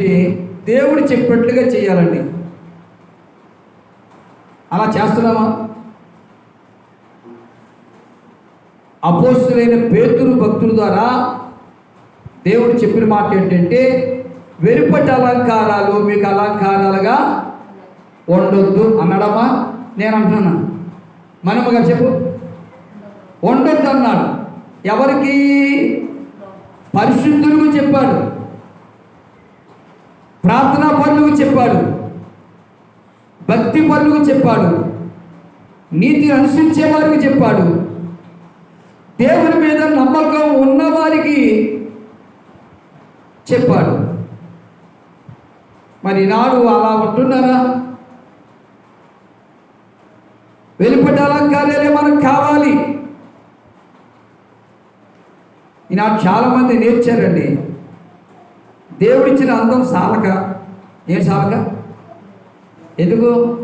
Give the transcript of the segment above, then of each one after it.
ఏంటంటే దేవుడు చెప్పినట్లుగా చేయాలండి. అలా చేస్తున్నామా? అపోస్తులైన పేతురు భక్తుల ద్వారా దేవుడు చెప్పిన మాట ఏంటంటే వెరుపటి అలంకారాలు మీకు అలంకారాలుగా ఉండొద్దు అనడమా నేను అంటున్నాను. మనమ్మ గారు చెప్పు. ఉండొద్దు అన్నాడు ఎవరికి? పరిశుద్ధులకు చెప్పాడు. ప్రార్థన పనులకు చెప్పాడు. భక్తి పనులకు చెప్పాడు. నీతిని అనుసరించే వారికి చెప్పాడు. దేవుని మీద నమ్మకం ఉన్నవారికి చెప్పాడు. మరి నాడు అలా ఉంటున్నారా? వెలుపటి అలంకారాలే మనకు కావాలి. ఈనాడు చాలామంది నేర్చారండి. దేవుడిచ్చిన అందం సాలక. ఏం సాలక? ఎందుకు?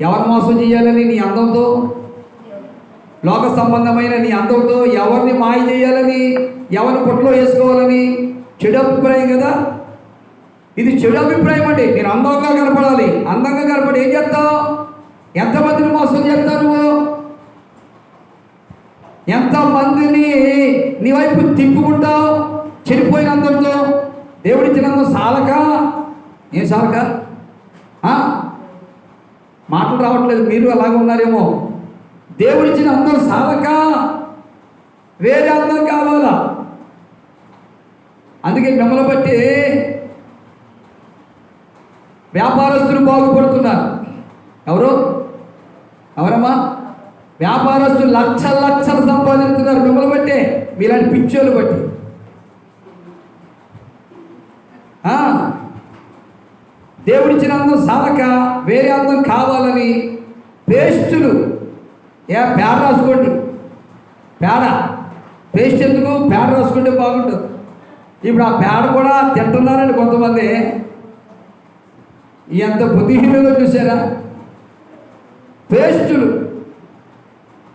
ఎవరు మోసం చేయాలని నీ అందంతో? లోక సంబంధమైన నీ అందంతో ఎవరిని మాయ చేయాలని? ఎవరిని పొట్లో వేసుకోవాలని? చెడు అభిప్రాయం కదా? ఇది చెడు అభిప్రాయం అండి. నేను అందంగా కనపడాలి. అందంగా కనపడి ఏం చేస్తావు? ఎంతమందిని మోసం చేస్తావు నువ్వు? ఎంతమందిని నీ వైపు తిప్పుకుంటావు? చెడిపోయిన అందంతో దేవుడిచ్చిన సాలక? ఏం సాలక? మాటలు రావట్లేదు మీరు అలాగే ఉన్నారేమో. దేవుడిచ్చిన అందం సాలక? వేరే అందరం కావాలా? అందుకే మిమ్మల్ని బట్టి వ్యాపారస్తులు బాగుపడుతున్నారు. ఎవరు? ఎవరమ్మా? వ్యాపారస్తులు లక్షల లక్షలు సంపాదిస్తున్నారు. మిమ్మల్ని బట్టే మీలాంటి పిచ్చోళ్ళు బట్టి ఆ, దేవుడిచ్చిన అందం సాలక వేరే అందం కావాలని పేస్టులు. ఏ పేడ రాసుకోండి. పేడ. పేస్ట్ ఎందుకు? పేడ రాసుకుంటే బాగుంటుంది. ఇప్పుడు ఆ పేడ కూడా తింటున్నారండి కొంతమంది. ఎంత బుద్ధిహీనంగా చూసారా? పేస్టులు.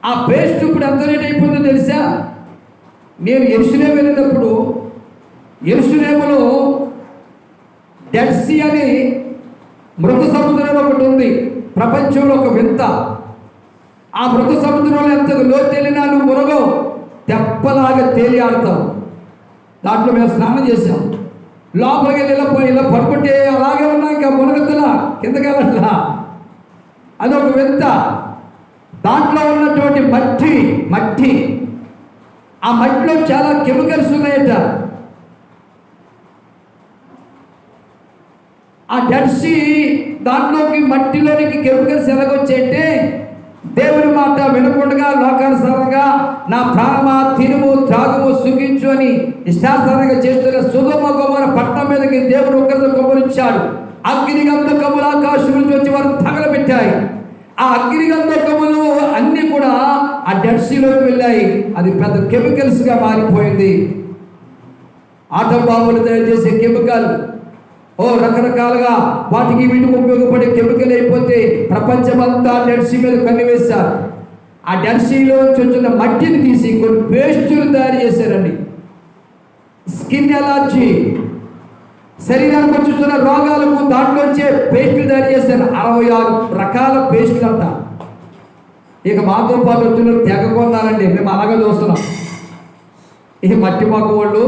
ఆ పేస్ట్ ఇప్పుడు ఎంత రేట్ అయిపోయిందో తెలుసా? నేను ఎరుసలేం వెళ్ళినప్పుడు ఎరుసలేములో డెడ్ సీ అని మృత సముద్రం ఒకటి ఉంది. ప్రపంచంలో ఒక వింత. ఆ మృత సముద్రంలో ఎంత లోతు తేలినా నువ్వు మునగవు. తెప్పలాగా తేలి ఆడతావు. దాంట్లో మేము స్నానం చేసాం లోపలికి వెళ్ళి ఇలా పోయి ఇలా పడుకుంటే అలాగే ఉన్నా ఇంకా మునగతులా కిందకి వెళ్ళట్లా. అదొక వింత. దాంట్లో ఉన్నటువంటి మట్టి మట్టి. ఆ మట్టిలో చాలా కెమికల్స్ ఉన్నాయట. ఆ డడ్సీ దాంట్లోకి మట్టిలోనికి కెమికల్స్ ఎలాగొచ్చాయంటే దేవుని మాట వినకుండా లోకానుసారంగా నా ప్రాణమా తినుము త్రాగుము సుఖించు అని ఇష్టాసారంగా చేస్తున్న సుగమ గొమ్మన పట్టణం మీదకి దేవుడు ఒక్కరితో గొమ్మరించాడు అగ్నిగంధకములు ఆకాశం నుంచి వచ్చి వారు తగలబెట్టాయి. ఆ అగ్నిగంధకములు అన్నీ కూడా ఆ డెడ్సీలోకి వెళ్ళాయి. అది పెద్ద కెమికల్స్గా మారిపోయింది. ఆటో బాంబులు తయారు చేసే కెమికల్ ఓ రకరకాలుగా వాటికి వీటికి ఉపయోగపడే కెమికల్ అయిపోతే ప్రపంచమంతా డెడ్సీ మీద కన్నివేశారు. ఆ డెడ్సీలో వచ్చిన మట్టిని తీసి కొన్ని పేస్టులు తయారు చేశారండి. Skin allergy. శరీరానికి వచ్చుతున్న రోగాలకు దాంట్లోంచే పేస్టులు తయారు చేశారు. అరవై ఆరు రకాల పేస్టులు అంట. ఇక మాతో పాటు వచ్చిన తెగ కొన్నారండి మేము అలాగే చూస్తున్నాం. ఈ మట్టి మాకు వాళ్ళు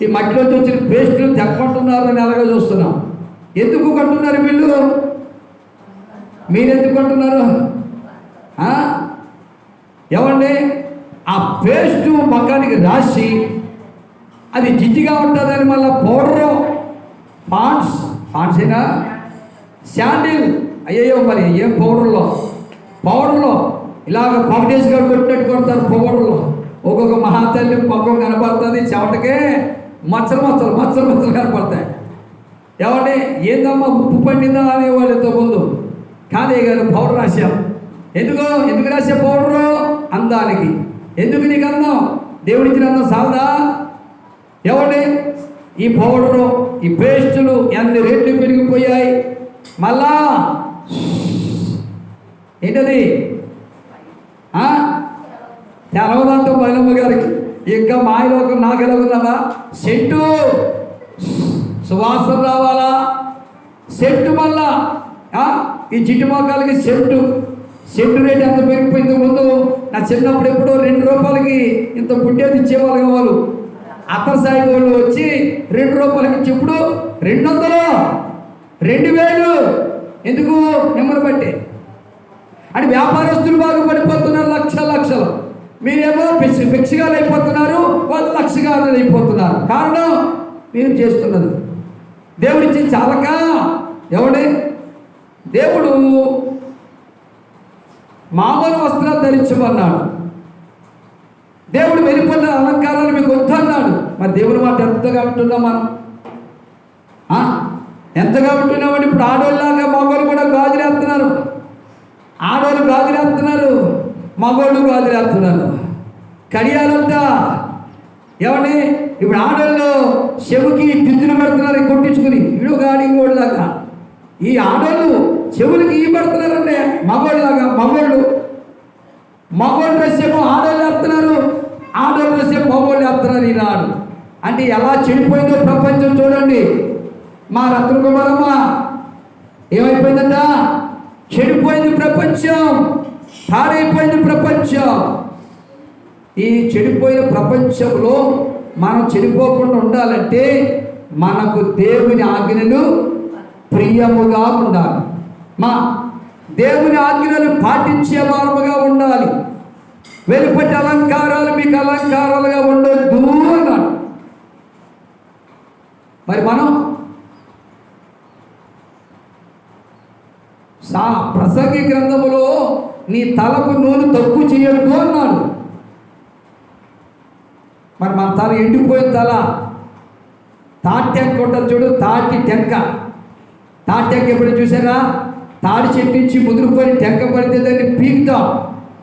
ఈ మట్టిలోంచి వచ్చిన పేస్టులు తెప్పంటున్నారు అని అలాగే చూస్తున్నాం. ఎందుకు కొంటున్నారు వీళ్ళు? మీరు ఎందుకు కొంటున్నారు? ఆ? ఏమండి? ఆ పేస్టు మొక్కానికి రాసి అది జిడ్డిగా ఉంటుందని మళ్ళీ పౌడరు పాండ్స్ పాండ్సేనా శాండిల్. అయ్యయ్యో మరి ఏం పౌడర్లో పౌడర్లో ఇలాగ పగటేసిగా కొట్టినట్టు కొడతారు పౌడర్లో ఒక్కొక్క మహాతల్లి పక్కన కనపడుతుంది చెవటకే మచ్చలు మచ్చలు మచ్చలు మచ్చలు కనపడతాయి. ఏమంటే ఏందమ్మా ఉప్పు పండిందా అనేవాళ్ళు ఎంతో ముందు? కాదే గారు పౌడర్ రాశాం. ఎందుకు? ఎందుకు రాసే పౌడరు? అందానికి. ఎందుకు నీకు అందం? దేవుడిచ్చిన అందం సాలదా? ఏమండి? ఈ పౌడరు ఈ పేస్టులు ఎన్ని రేట్లు పెరిగిపోయాయి. మళ్ళా? ఏంటది? ఆ? తెలవదంటూ మైలమ్మ గారికి. ఇంకా మాయలోకం నాకు ఎలాగుందమ్మా సెంటు సువాసన రావాలా? సెంటు మళ్ళా. ఈ జిడ్డు మొక్కలకి సెంటు సెంటు రేట్ ఎంత పెరిగిపోయింది ముందు. నా చిన్నప్పుడు ఎప్పుడో రెండు రూపాయలకి ఇంత పుట్టేది ఇచ్చేవాళ్ళు వాళ్ళు అత్తర సాయి వాళ్ళు వచ్చి రెండు రూపాయలకి ఇచ్చిప్పుడు రెండు వందలు. రెండు వేలు. ఎందుకు? నెమ్మది బట్టి అంటే వ్యాపారస్తులు బాగా పడిపోతున్నారు లక్ష లక్షలు. మీరేమో పిచ్చి పిచ్చిగాలు అయిపోతున్నారు వాళ్ళు లక్షగాలు అయిపోతున్నారు కారణం మీరు చేస్తున్నది. దేవుడిచ్చి చాలక? ఎవడే దేవుడు మామూలు వస్త్రాలు ధరించమన్నాడు. దేవుడు వెళ్ళిపోయిన అలంకారాలు మీకు వద్దన్నాడు. మరి దేవుడి మాట ఎంతగా వింటున్నాం మనం? ఎంతగా వింటున్నామండి? ఇప్పుడు ఆడవాళ్ళలాగా మగవాళ్ళు కూడా గాజులేస్తున్నారు. ఆడవాళ్ళు గాజులేస్తున్నారు మగవాళ్ళు గాజులేస్తున్నారు. కడియాలంతా. ఏమండి? ఇప్పుడు ఆడవాళ్ళు చెవుకి దిద్దులు పెడుతున్నారు కొట్టించుకుని. ఇడు గాడి లాగా ఈ ఆడవాళ్ళు చెవులకి ఈ పెడుతున్నారండి మగోళ్ళలాగా మగోళ్ళు. మగోళ్ళు డ్రెస్ ఏమో ఆడవాళ్ళు వేస్తున్నారు ఆడవాళ్ళు డ్రెస్ ఏమో వేస్తున్నారు ఈనాడు. అంటే ఎలా చెడిపోయిందో ప్రపంచం చూడండి. మా రత్న కుమారమ్మ ఏమైపోయిందంట? చెడిపోయింది ప్రపంచం. పాడైపోయింది ప్రపంచం. ఈ చెడిపోయిన ప్రపంచంలో మనం చెడిపోకుండా ఉండాలంటే మనకు దేవుని ఆజ్ఞలు ప్రియముగా ఉండాలి. మా దేవుని ఆజ్ఞలు పాటించే వారముగా ఉండాలి. వెలుపటి అలంకారాలు మీకు అలంకారాలుగా ఉండొద్దు అన్నాడు. మరి మనం సా ప్రసంగి గ్రంథములో నీ తలకు నూనె తక్కువ చేయొద్దు అన్నాడు. మరి మన తల ఎండిపోయిన తల. తాటి ఉంటుంది చూడు తాటి టెంక. తాటి ఎప్పుడు చూసారా? తాడి చెట్టు నుంచి ముదిరిపోయి టెంక పడితే దాన్ని పీకుతాం.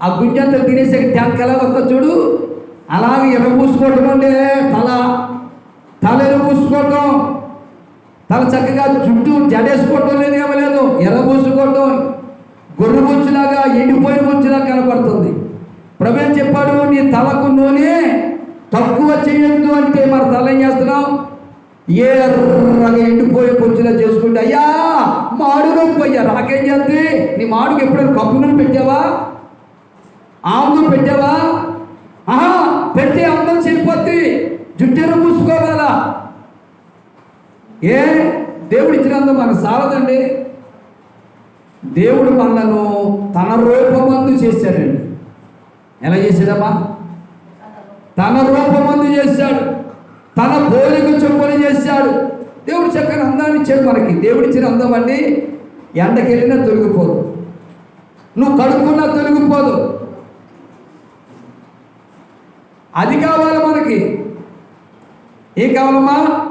ఆ గుంజంతా తినేసే టెంక ఎలా వస్తుంది చూడు. అలాగే ఎర్రపూసుకోవటం అంటే తల. తల ఎర్రపూసుకోవటం తల చక్కగా చుట్టూ జడేసుకోవటం లేదు ఏమలేదు. లేదు ఎర్రబూసుకోవటం గొర్రె బొచ్చులాగా ఎండిపోయిన బొచ్చులాగా కనపడుతుంది. ప్రభు చెప్పాడు? నీ తలకు నూనె తక్కువ చేయొద్దు అంటే మరి తల ఏం చేస్తున్నావు? ఎర్రగా ఎండిపోయే బొచ్చులా చేసుకుంటే అయ్యా మాడు నొప్పి అయ్యా నాకేం చేస్తుంది నీ మాడుకు ఎప్పుడైనా కప్పు పెట్టావా? ఆముదం పెట్టావా? ఆహా పెడితే అందం చెడిపోద్ది జుట్టెరు పూసుకోగలరా ఏ దేవుడు ఇచ్చినందుకు మనకు సాలదండి. దేవుడు మనలను తన రూపమందు చేశాడండి. ఎలా చేశాడమ్మా? తన రూపమందు చేశాడు. తన పోలిక చొప్పున చేశాడు. దేవుడు చక్కని అందాన్ని ఇచ్చాడు మనకి. దేవుడు ఇచ్చిన అందం అండి ఎండకెళ్ళినా తొలగిపోదు. నువ్వు కడుక్కున్నా తొలగిపోదు. అది కావాలి మనకి. ఏం కావాలమ్మా?